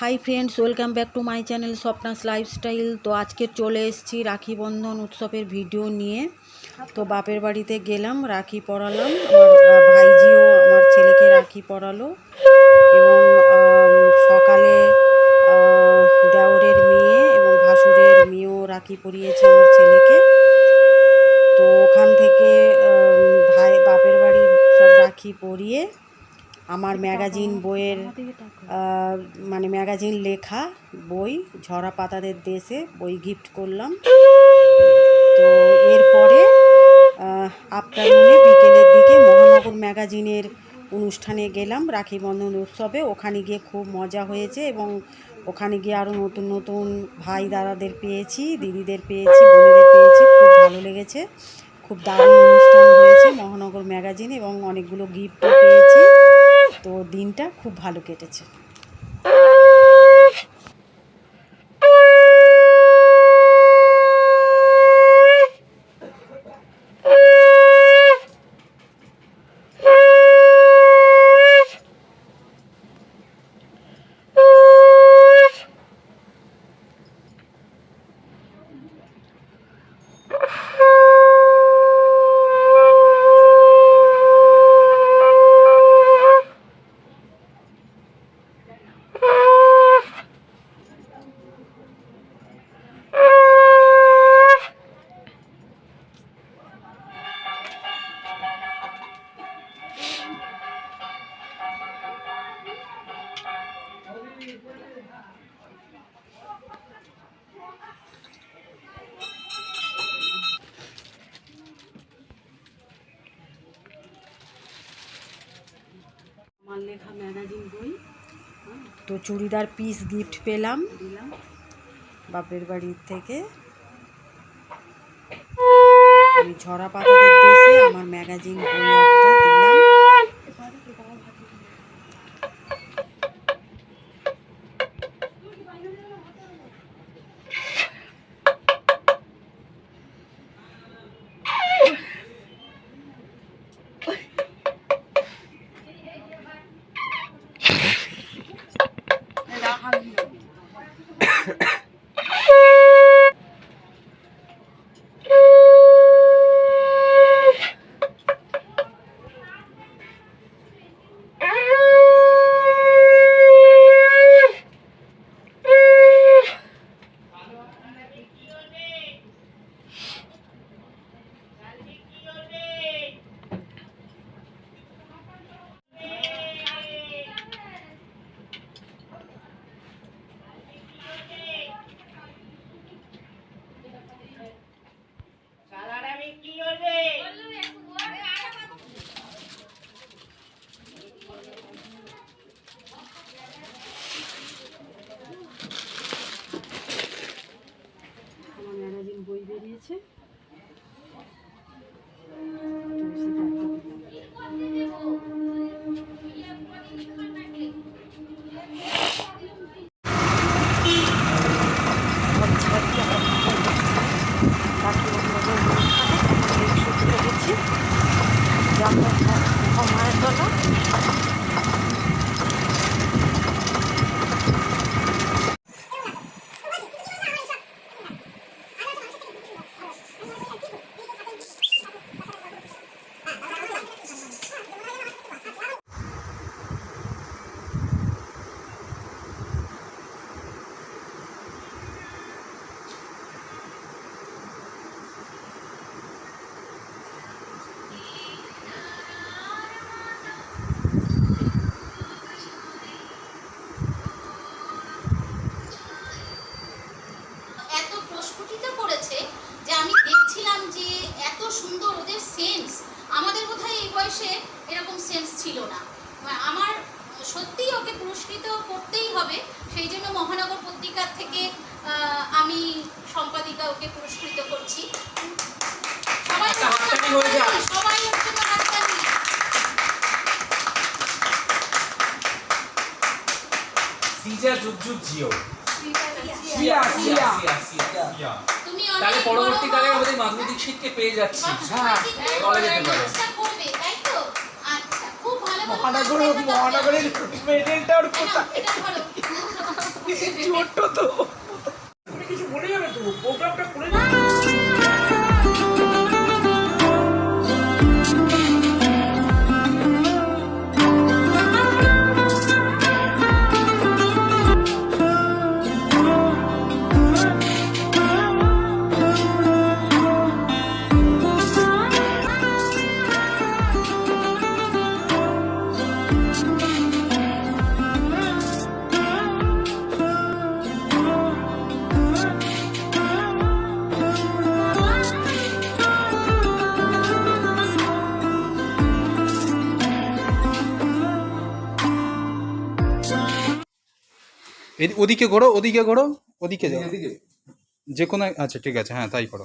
Hi friends welcome back to my channel Swapna's lifestyle তো আজকে চলে এসেছি রাখি বন্ধন উৎসবের ভিডিও নিয়ে। তো বাপের বাড়িতে গেলাম, রাখি পরালাম। ভাইজিও আমার ছেলেকে রাখি পরালো। এবং সকালে দেওরের মেয়ে এবং ভাসুরের মেয়েও রাখি পরিয়েছে আমার ছেলেকে। তো ওখান থেকে ভাই, বাপের বাড়ির সব রাখি পরিয়ে আমার ম্যাগাজিন বইয়ের মানে ম্যাগাজিন লেখা বই ঝরা পাতাদের দেশে বই গিফট করলাম। তো এরপরে আফটারনুনে বিকেলের দিকে মহানগর ম্যাগাজিনের অনুষ্ঠানে গেলাম রাখি বন্ধন উৎসবে। ওখানে গিয়ে খুব মজা হয়েছে এবং ওখানে গিয়ে আরও নতুন নতুন ভাই দাদাদের পেয়েছি দিদিদের পেয়েছি বোনেদের পেয়েছি খুব ভালো লেগেছে। খুব দারুণ অনুষ্ঠান হয়েছে মহানগর ম্যাগাজিন এবং অনেকগুলো গিফটও পেয়েছি। তো দিনটা খুব ভালো কেটেছে। তো চুড়িদার পিস গিফট পেলাম। বাপের বাড়ির থেকে। আমি ঝরা পাতাদের দেশে আমার ম্যাগাজিন বই একটা দিলাম। হবে। সেই জন্য মহানগর পত্রিকার থেকে আমি সম্পাদিকা ওকে পুরস্কৃত করছি। সবাই একটা হাততালি যাক। সবাই ওর জন্য হাততালি। সিজা যুগ যুগ জিও সিয়া, সিয়া সিয়া সিয়া সিয়া। তুমি তাহলে পরবর্তীকালে আমাদের মাধুরী দীক্ষিতকে পেয়ে যাচ্ছি। হ্যাঁ। বলা যেতে পারে। আচ্ছা খুব ভালো মহানগর মহানগরের মেডেলটা ওর কোথায়? ছোট্ট তো। কিছু বলে যাবে তো? প্রোগ্রামটা করে ওদিকে ঘোরো ওদিকে ঘোরো ওদিকে যাও। যে কোনো আচ্ছা ঠিক আছে হ্যাঁ তাই করো।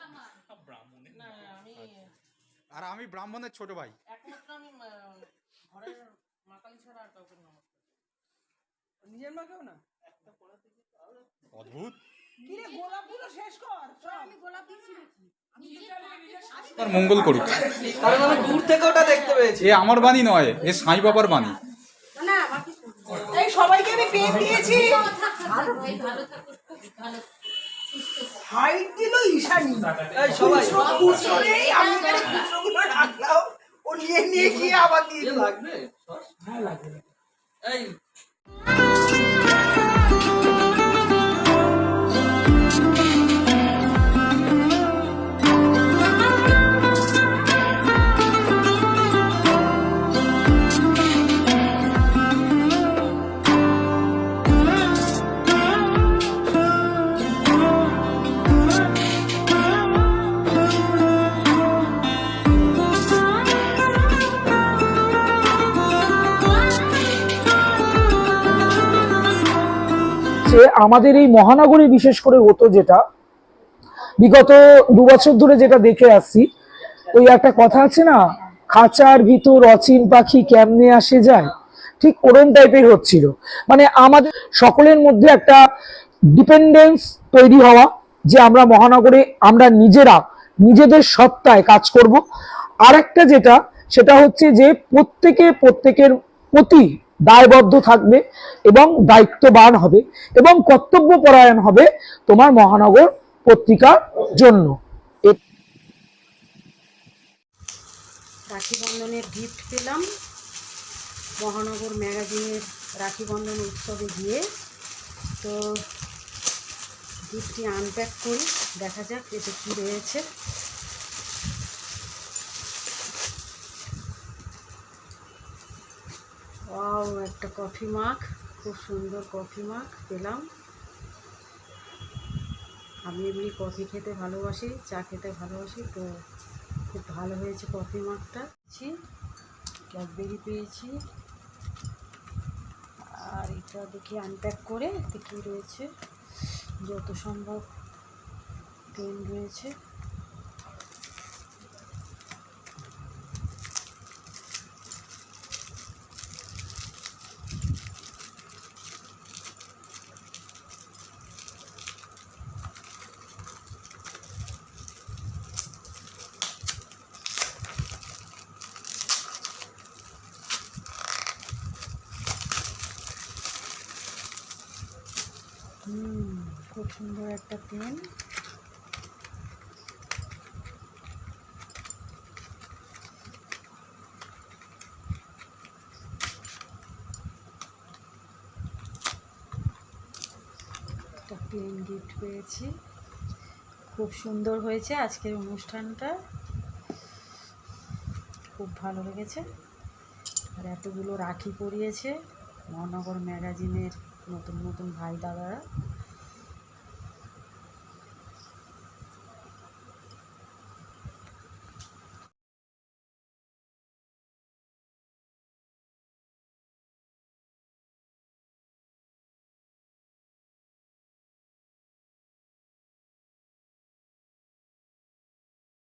বান আর আমি ব্রাহ্মণের ছোট ভাই। একমাত্র আমি ঘরের মাতাল ছাড়া আর কাউকে নমস্কার নিজের মাকেও না? অদ্ভুত। কি গোলাপগুলো শেষ কর আমি গোলাপ তার মঙ্গল করুক। মানে দূর থেকে ওটা দেখতে পেয়েছি। এ আমার বাণী নয় এ সাই বাবার বাণী। এই সবাইকে আমি পেন দিয়েছি। হাইট দিল ঈশানি। এই সবাই। খুচরো নেই আমি এখানে খুচরোগুলো রাখলাম। ও নিয়ে নিয়ে গিয়ে আবার দিয়ে লাগবে? হ্যাঁ লাগবে। এই। যে আমাদের এই মহানগরে বিশেষ করে হতো যেটা, বিগত দু বছর ধরে যেটা দেখে আসছি, ওই একটা কথা আছে না, খাঁচার ভিতর অচিন পাখি কেমনে আসে যায়? ঠিক ওরম টাইপের হচ্ছিল। মানে আমাদের সকলের মধ্যে একটা ডিপেন্ডেন্স তৈরি হওয়া, যে আমরা মহানগরে আমরা নিজেরা, নিজেদের সত্তায় কাজ করব। আর একটা যেটা, সেটা হচ্ছে যে প্রত্যেকে প্রত্যেকের প্রতি দায়বদ্ধ থাকবে এবং দায়িত্ববান হবে এবং কর্তব্যপরায়ণ হবে তোমার মহানগর পত্রিকার জন্য। রাখি বন্ধনের গিফট পেলাম। মহানগর ম্যাগাজিনের রাখি বন্ধন উৎসবে গিয়ে তো গিফটটি আনপ্যাক করি, দেখা যাক এতে কী রয়েছে। একটা কফি মাগ, খুব সুন্দর কফি মাগ পেলাম। আমি এমনি কফি খেতে ভালোবাসি, চা খেতে ভালোবাসি, তো খুব ভালো হয়েছে কফি পেয়েছি ক্যাডবেরি পেয়েছি। আর এটা দেখি আনপ্যাক করে কী রয়েছে, যত সম্ভব পেন রয়েছে। সুন্দর একটা পেন। একটা পেন গিফট পেয়েছি। খুব সুন্দর হয়েছে আজকের অনুষ্ঠানটা। খুব ভালো লেগেছে। আর এতগুলো রাখি পরিয়েছে মহানগর ম্যাগাজিনের নতুন নতুন ভাই দাদারা